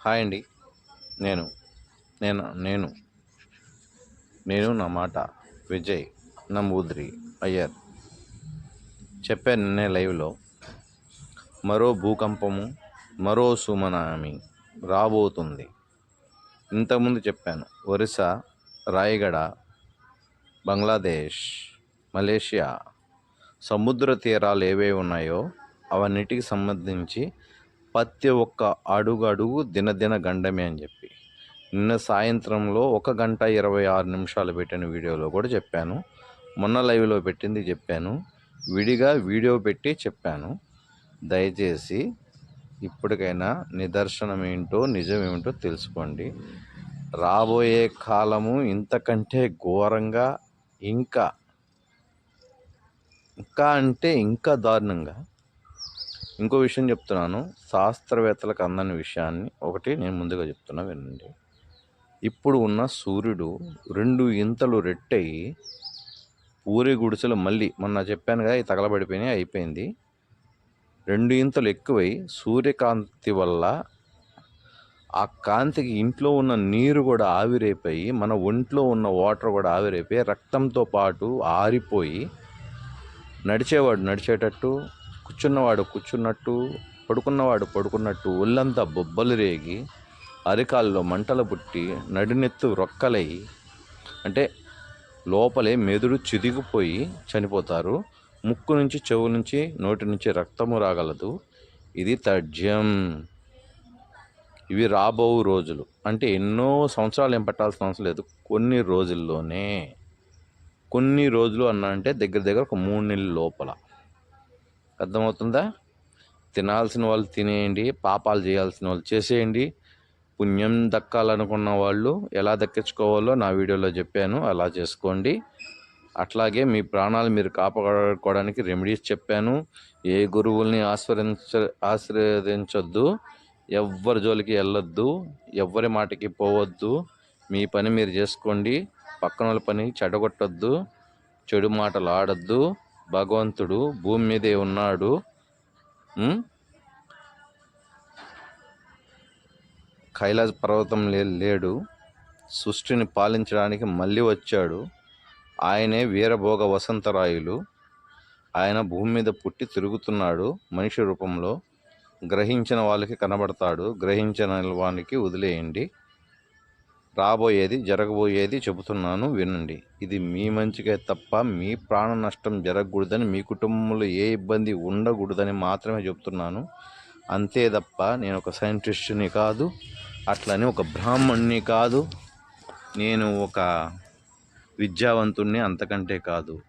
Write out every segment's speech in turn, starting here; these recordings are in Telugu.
హాయ్ అండి. నేను నేను నేను నేను నా మాట విజయ్ నమూద్రి అయ్యర్. చెప్పాను నిన్నే లైవ్లో మరో భూకంపము మరో సుమనామి రాబోతుంది. ఇంతకుముందు చెప్పాను ఒరిస్సా రాయగడ బంగ్లాదేశ్ మలేషియా సముద్ర తీరాలు ఏవే ఉన్నాయో అవన్నిటికి సంబంధించి ప్రతి ఒక్క అడుగు అడుగు దినదిన గండమే అని చెప్పి. నిన్న సాయంత్రంలో ఒక గంట ఇరవై ఆరు నిమిషాలు పెట్టిన వీడియోలో కూడా చెప్పాను. మొన్న లైవ్లో పెట్టింది చెప్పాను. విడిగా వీడియో పెట్టి చెప్పాను. దయచేసి ఇప్పటికైనా నిదర్శనం ఏంటో నిజం ఏమిటో తెలుసుకోండి. రాబోయే కాలము ఇంతకంటే ఘోరంగా ఇంకా ఇంకా అంటే ఇంకా దారుణంగా ఇంకో విషయం చెప్తున్నాను. శాస్త్రవేత్తలకు అందని విషయాన్ని ఒకటి నేను ముందుగా చెప్తున్నా వినండి. ఇప్పుడు ఉన్న సూర్యుడు రెండు ఇంతలు రెట్టయి పూరి గుడిసెలు మళ్ళీ మొన్న చెప్పాను కదా ఈ తగలబడిపోయినాయి అయిపోయింది. రెండు ఇంతలు ఎక్కువై సూర్యకాంతి వల్ల ఆ కాంతికి ఇంట్లో ఉన్న నీరు కూడా ఆవిరైపోయి మన ఒంట్లో ఉన్న వాటర్ కూడా ఆవిరైపోయి రక్తంతో పాటు ఆరిపోయి నడిచేవాడు నడిచేటట్టు కూర్చున్నవాడు కూర్చున్నట్టు పడుకున్నవాడు పడుకున్నట్టు ఒళ్ళంతా బొబ్బలు రేగి అరికాల్లో మంటలు పుట్టి నడినెత్తు రొక్కలై అంటే లోపలే మెదుడు చిదిగిపోయి చనిపోతారు. ముక్కు నుంచి చెవు నుంచి నోటి నుంచి రక్తము రాగలదు. ఇది తథ్యం ఇవి రాబో రోజులు. అంటే ఎన్నో సంవత్సరాలు ఏం పట్టాల్సిన అవసరం లేదు. కొన్ని రోజుల్లోనే. కొన్ని రోజులు అన్నా అంటే దగ్గర దగ్గర ఒక మూడు నెలల లోపల. అర్థమవుతుందా? తినాల్సిన వాళ్ళు తినేయండి పాపాలు చేయాల్సిన వాళ్ళు చేసేయండి. పుణ్యం దక్కాలనుకున్న వాళ్ళు ఎలా దక్కించుకోవాలో నా వీడియోలో చెప్పాను అలా చేసుకోండి. అట్లాగే మీ ప్రాణాలు మీరు కాపాడుకోవడానికి రెమెడీస్ చెప్పాను. ఏ గురువుల్ని ఆశ్రయించ ఆశ్రయించొద్దు ఎవ్వరి జోలికి వెళ్ళొద్దు ఎవ్వరి మాటకి పోవద్దు. మీ పని మీరు చేసుకోండి పక్కన వాళ్ళ పని చెడగొట్టొద్దు చెడు మాటలు ఆడొద్దు. భగవంతుడు భూమి మీదే ఉన్నాడు. కైలాస పర్వతం లే లేడు. సృష్టిని పాలించడానికి మళ్ళీ వచ్చాడు. ఆయనే వీరభోగ వసంతరాయులు. ఆయన భూమి మీద పుట్టి తిరుగుతున్నాడు మనిషి రూపంలో. గ్రహించిన వాళ్ళకి కనబడతాడు. గ్రహించిన వానికి వదిలేయండి. రాబోయేది జరగబోయేది చెబుతున్నాను వినండి. ఇది మీ మంచిగా తప్ప మీ ప్రాణ నష్టం జరగకూడదని మీ కుటుంబంలో ఏ ఇబ్బంది ఉండకూడదని మాత్రమే చెప్తున్నాను అంతే తప్ప నేను ఒక సైంటిస్ట్ని కాదు అట్లని ఒక బ్రాహ్మణ్ణి కాదు నేను ఒక విద్యావంతుణ్ణి అంతకంటే కాదు.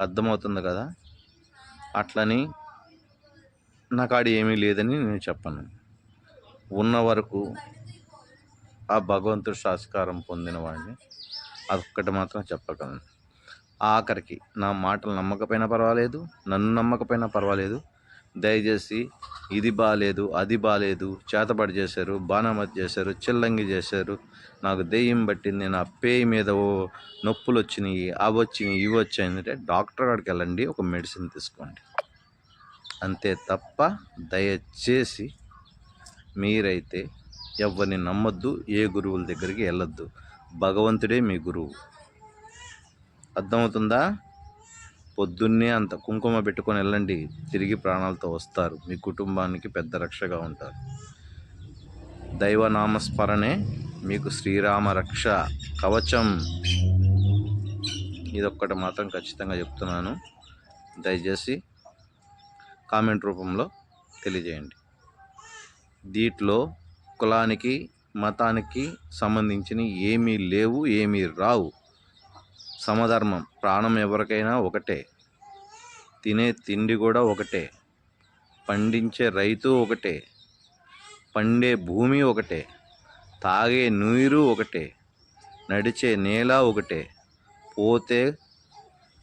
అర్థమవుతుంది కదా? అట్లని నా కాడ ఏమీ లేదని నేను చెప్పను. ఉన్న వరకు ఆ భగవంతుడు సంస్కారం పొందిన వాడిని అదొక్కటి మాత్రం చెప్పగలను. ఆఖరికి నా మాటలు నమ్మకపోయినా పర్వాలేదు నన్ను నమ్మకపోయినా పర్వాలేదు. దయచేసి ఇది బాగాలేదు అది బాగాలేదు చేతబడి చేశారు బాణమతి చేశారు చిల్లంగి చేశారు. నాకు దెయ్యం పట్టింది నా పేయి మీద ఓ నొప్పులు వచ్చినాయి అవి వచ్చినాయి ఇవి వచ్చాయి అంటే డాక్టర్ కాడికి వెళ్ళండి ఒక మెడిసిన్ తీసుకోండి. అంతే తప్ప దయచేసి మీరైతే ఎవరిని నమ్మొద్దు ఏ గురువుల దగ్గరికి వెళ్ళొద్దు. భగవంతుడే మీ గురువు. అర్థమవుతుందా? పొద్దున్నే అంత కుంకుమ పెట్టుకొని వెళ్ళండి తిరిగి ప్రాణాలతో వస్తారు. మీ కుటుంబానికి పెద్ద రక్షగా ఉంటారు. దైవనామస్మరణే మీకు శ్రీరామ రక్ష. కవచం. ఇదొక్కటి మాత్రం ఖచ్చితంగా చెప్తున్నాను. దయచేసి కామెంట్ రూపంలో తెలియజేయండి. దీంట్లో కులానికి మతానికి సంబంధించిన ఏమీ లేవు ఏమీ రావు. సమధర్మం ప్రాణం ఎవరికైనా ఒకటే. తినే తిండి కూడా ఒకటే. పండించే రైతు ఒకటే. పండే భూమి ఒకటే. తాగే నీరు ఒకటే. నడిచే నేల ఒకటే. పోతే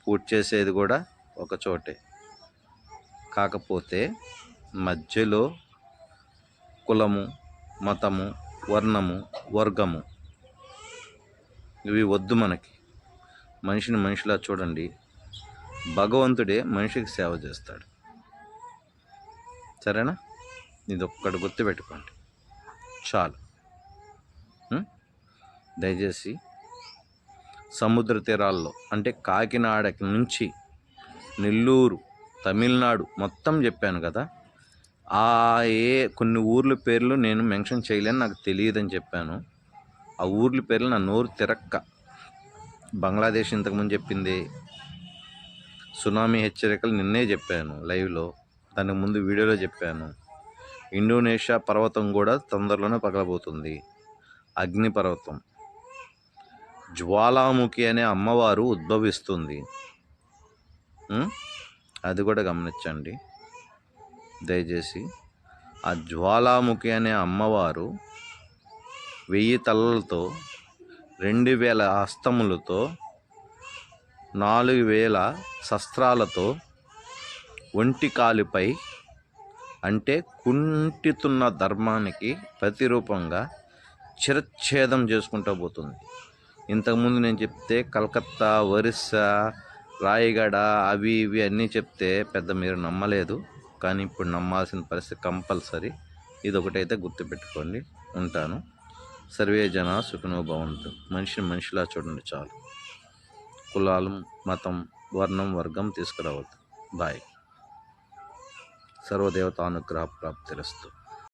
పూర్తి చేసేది కూడా ఒక చోటే. కాకపోతే మధ్యలో కులము మతము వర్ణము వర్గము. ఇవి వద్దు మనకి. మనిషిని మనిషిలా చూడండి. భగవంతుడే మనిషికి సేవ చేస్తాడు. సరేనా? ఇది ఒక్కటి గుర్తుపెట్టుకోండి. చాలు. దయచేసి సముద్ర తీరాల్లో అంటే కాకినాడకి నుంచి నెల్లూరు తమిళనాడు మొత్తం చెప్పాను కదా? ఆ ఏ కొన్ని ఊర్ల పేర్లు నేను మెన్షన్ చేయలేను నాకు తెలియదని చెప్పాను. ఆ ఊర్ల పేర్లు నా నోరు తిరక్క. బంగ్లాదేశ్ ఇంతకుముందు చెప్పింది సునామీ హెచ్చరికలు నిన్నే చెప్పాను లైవ్లో దానికి ముందు వీడియోలో చెప్పాను. ఇండోనేషియా పర్వతం కూడా తొందరలోనే పగలబోతుంది. అగ్నిపర్వతం. జ్వాలాముఖి అనే అమ్మవారు ఉద్భవిస్తుంది. అది కూడా గమనించండి. దయచేసి ఆ జ్వాలాముఖి అనే అమ్మవారు వెయ్యి తలలతో రెండు వేల హస్తములతో నాలుగు వేల శస్త్రాలతో ఒంటి కాలుపై అంటే కుంటితున్న ధర్మానికి ప్రతిరూపంగా చిరచ్ఛేదం చేసుకుంటూ పోతుంది. ఇంతకుముందు నేను చెప్తే కలకత్తా ఒరిస్సా రాయగడ అవి ఇవి అన్నీ చెప్తే పెద్ద మీరు నమ్మలేదు. కానీ ఇప్పుడు నమ్మాల్సిన పరిస్థితి కంపల్సరీ. ఇది ఒకటైతే గుర్తుపెట్టుకోండి ఉంటాను. సర్వే జన సుఖనో భవంతు. మనిషిని మనిషిలా చూడండి చాలు. కులాలు మతం వర్ణం వర్గం తీసుకురావద్దు. బాయ్. సర్వదేవతానుగ్రహ ప్రాప్తిరస్తు